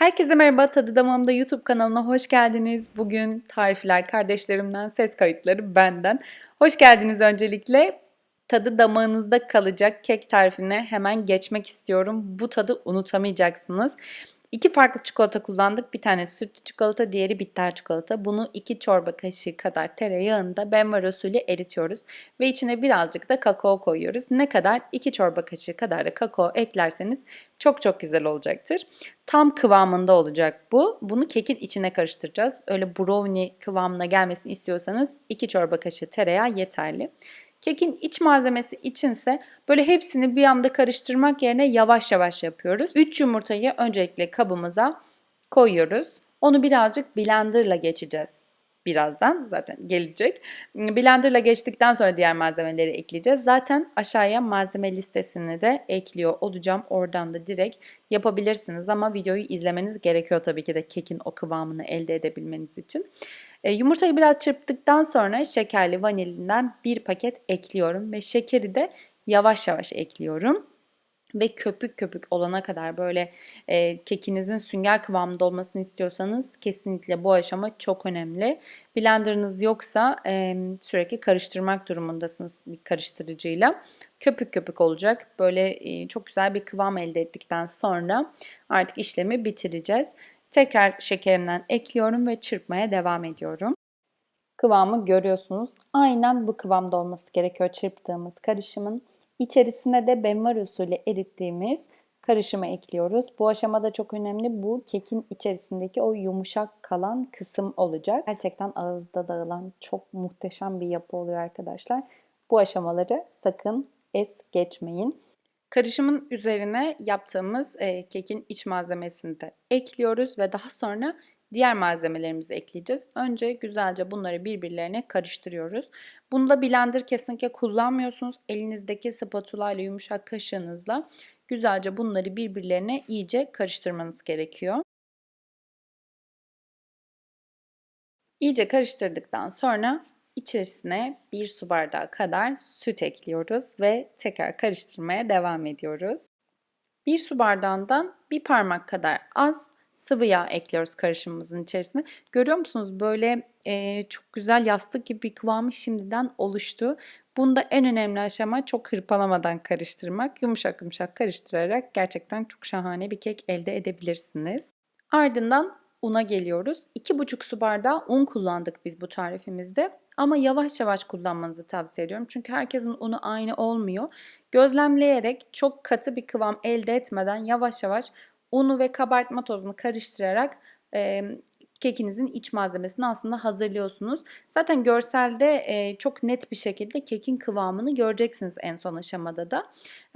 Herkese merhaba, Tadı Damağımda YouTube kanalına hoş geldiniz. Bugün tarifler kardeşlerimden, ses kayıtları benden. Hoş geldiniz öncelikle. Tadı damağınızda kalacak kek tarifine hemen geçmek istiyorum. Bu tadı unutamayacaksınız. İki farklı çikolata kullandık. Bir tane sütlü çikolata, diğeri bitter çikolata. Bunu iki çorba kaşığı kadar tereyağında benmar usulü eritiyoruz. Ve içine birazcık da kakao koyuyoruz. Ne kadar? İki çorba kaşığı kadar da kakao eklerseniz çok çok güzel olacaktır. Tam kıvamında olacak bu. Bunu kekin içine karıştıracağız. Öyle brownie kıvamına gelmesini istiyorsanız iki çorba kaşığı tereyağı yeterli. Kekin iç malzemesi içinse böyle hepsini bir anda karıştırmak yerine yavaş yavaş yapıyoruz. 3 yumurtayı öncelikle kabımıza koyuyoruz. Onu birazcık blenderla geçeceğiz birazdan zaten gelecek. Blenderla geçtikten sonra diğer malzemeleri ekleyeceğiz. Zaten aşağıya malzeme listesini de ekliyor olacağım. Oradan da direkt yapabilirsiniz ama videoyu izlemeniz gerekiyor tabii ki de kekin o kıvamını elde edebilmeniz için. E, yumurtayı biraz çırptıktan sonra şekerli vanilinden bir paket ekliyorum ve şekeri de yavaş yavaş ekliyorum ve köpük köpük olana kadar böyle e, kekinizin sünger kıvamında olmasını istiyorsanız kesinlikle bu aşama çok önemli. Blenderınız yoksa e, sürekli karıştırmak durumundasınız bir karıştırıcıyla. Köpük köpük olacak. Böyle e, çok güzel bir kıvam elde ettikten sonra artık işlemi bitireceğiz. Tekrar şekerimden ekliyorum ve çırpmaya devam ediyorum. Kıvamı görüyorsunuz. Aynen bu kıvamda olması gerekiyor çırptığımız karışımın. İçerisine de benmar usulü erittiğimiz karışımı ekliyoruz. Bu aşamada çok önemli. Bu kekin içerisindeki o yumuşak kalan kısım olacak. Gerçekten ağızda dağılan çok muhteşem bir yapı oluyor arkadaşlar. Bu aşamaları sakın es geçmeyin. Karışımın üzerine yaptığımız e, kekin iç malzemesini de ekliyoruz ve daha sonra diğer malzemelerimizi ekleyeceğiz. Önce güzelce bunları birbirlerine karıştırıyoruz. Bunda blender kesinlikle kullanmıyorsunuz. Elinizdeki spatula ile yumuşak kaşığınızla güzelce bunları birbirlerine iyice karıştırmanız gerekiyor. İyice karıştırdıktan sonra İçerisine bir su bardağı kadar süt ekliyoruz ve tekrar karıştırmaya devam ediyoruz. Bir su bardağından bir parmak kadar az sıvı yağ ekliyoruz karışımımızın içerisine. Görüyor musunuz böyle e, çok güzel yastık gibi bir kıvamı şimdiden oluştu. Bunda en önemli aşama çok hırpalamadan karıştırmak. Yumuşak yumuşak karıştırarak gerçekten çok şahane bir kek elde edebilirsiniz. Ardından una geliyoruz. 2,5 su bardağı un kullandık biz bu tarifimizde. Ama yavaş yavaş kullanmanızı tavsiye ediyorum. Çünkü herkesin unu aynı olmuyor. Gözlemleyerek çok katı bir kıvam elde etmeden yavaş yavaş unu ve kabartma tozunu karıştırarak e, kekinizin iç malzemesini aslında hazırlıyorsunuz. Zaten görselde e, çok net bir şekilde kekin kıvamını göreceksiniz en son aşamada da.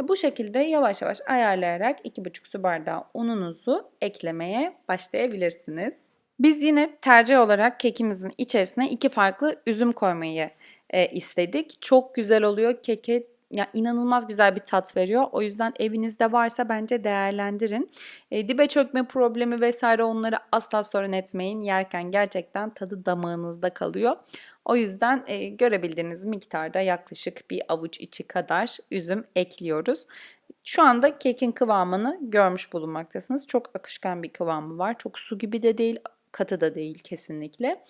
E, bu şekilde yavaş yavaş ayarlayarak 2,5 su bardağı ununuzu eklemeye başlayabilirsiniz. Biz yine tercih olarak kekimizin içerisine iki farklı üzüm koymayı e, istedik. Çok güzel oluyor. Keke ya inanılmaz güzel bir tat veriyor. O yüzden evinizde varsa bence değerlendirin. E, dibe çökme problemi vesaire onları asla sorun etmeyin. Yerken gerçekten tadı damağınızda kalıyor. O yüzden e, görebildiğiniz miktarda yaklaşık bir avuç içi kadar üzüm ekliyoruz. Şu anda kekin kıvamını görmüş bulunmaktasınız. Çok akışkan bir kıvamı var. Çok su gibi de değil, katı da değil kesinlikle.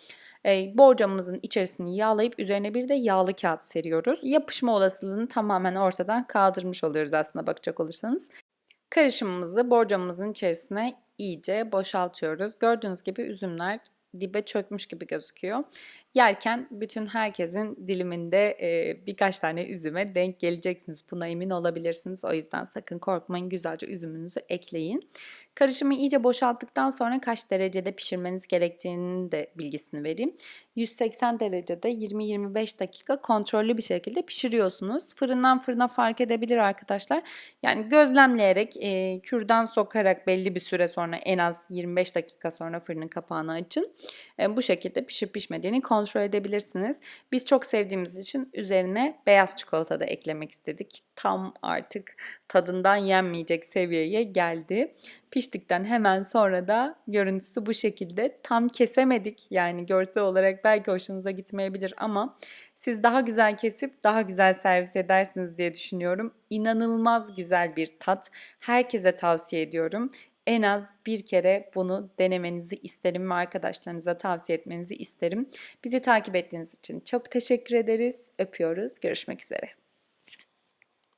E, borcamımızın içerisini yağlayıp üzerine bir de yağlı kağıt seriyoruz. Yapışma olasılığını tamamen ortadan kaldırmış oluyoruz aslında bakacak olursanız. Karışımımızı borcamımızın içerisine iyice boşaltıyoruz. Gördüğünüz gibi üzümler dibe çökmüş gibi gözüküyor. Yerken bütün herkesin diliminde e, birkaç tane üzüme denk geleceksiniz. Buna emin olabilirsiniz. O yüzden sakın korkmayın. Güzelce üzümünüzü ekleyin. Karışımı iyice boşalttıktan sonra kaç derecede pişirmeniz gerektiğini de bilgisini vereyim. 180 derecede 20-25 dakika kontrollü bir şekilde pişiriyorsunuz. Fırından fırına fark edebilir arkadaşlar. Yani gözlemleyerek, e, kürdan sokarak belli bir süre sonra en az 25 dakika sonra fırının kapağını açın. E, bu şekilde pişip pişmediğini kontrol edebilirsiniz. Biz çok sevdiğimiz için üzerine beyaz çikolata da eklemek istedik. Tam artık tadından yenmeyecek seviyeye geldi. Piştikten hemen sonra da görüntüsü bu şekilde. Tam kesemedik yani görsel olarak belki hoşunuza gitmeyebilir ama siz daha güzel kesip daha güzel servis edersiniz diye düşünüyorum. İnanılmaz güzel bir tat. Herkese tavsiye ediyorum. En az bir kere bunu denemenizi isterim ve arkadaşlarınıza tavsiye etmenizi isterim. Bizi takip ettiğiniz için çok teşekkür ederiz. Öpüyoruz. Görüşmek üzere.